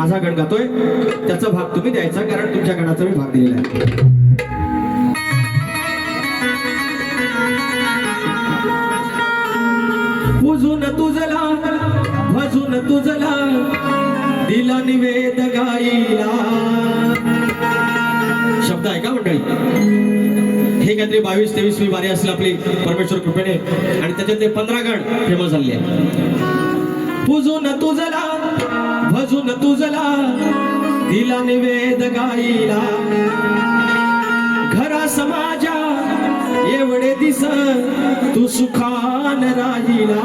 माझा गण गातोय. त्याचा भाग तुम्ही द्यायचा कारण तुमच्या गणाचा मी भाग दिलेला आहे. पूजून तुझला भजून तुझला दिला निवेद गाईला. शब्द आहे का मंडळी? हे काहीतरी बावीस तेवीस मी बारी असेल आपली परमेश्वर कृपेने. आणि त्याच्यातले पंधरा गण फेमस झाले. पुजून तुझला भजून तुझला दिला निवेद गाईला. घरा समाजा एवढे दिस तू सुखान राहिला.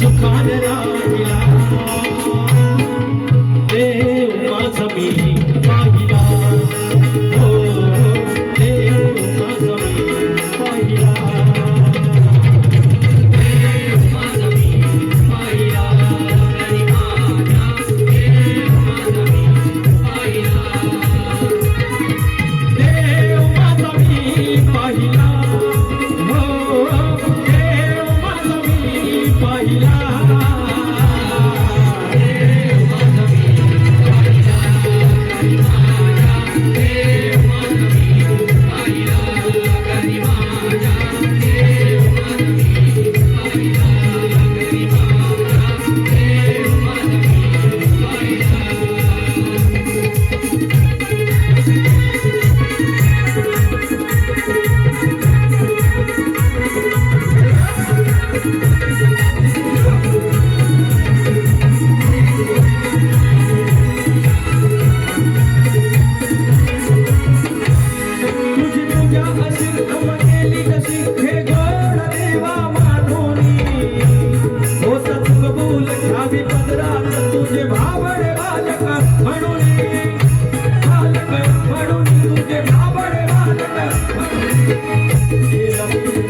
सुखान राहिला. देव माझा मी.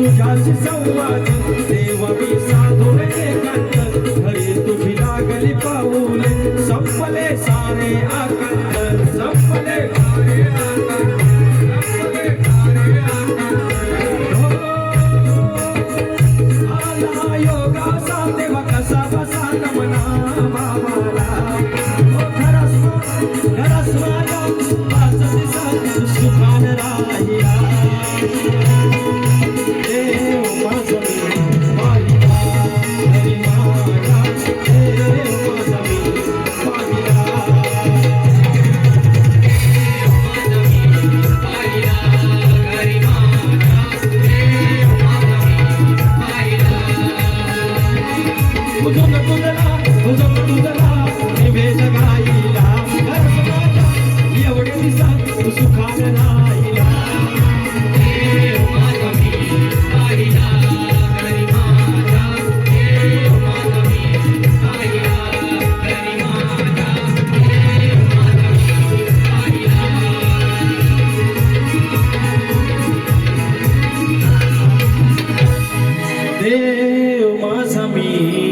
तुझ्याशी संवाद देवा मी साधून एकांत घरी तुझी लागली पाऊले संपले सारे आकांत संपले सारे आकंत आला योगा देवा कसा बसा नमना बाबाला. me.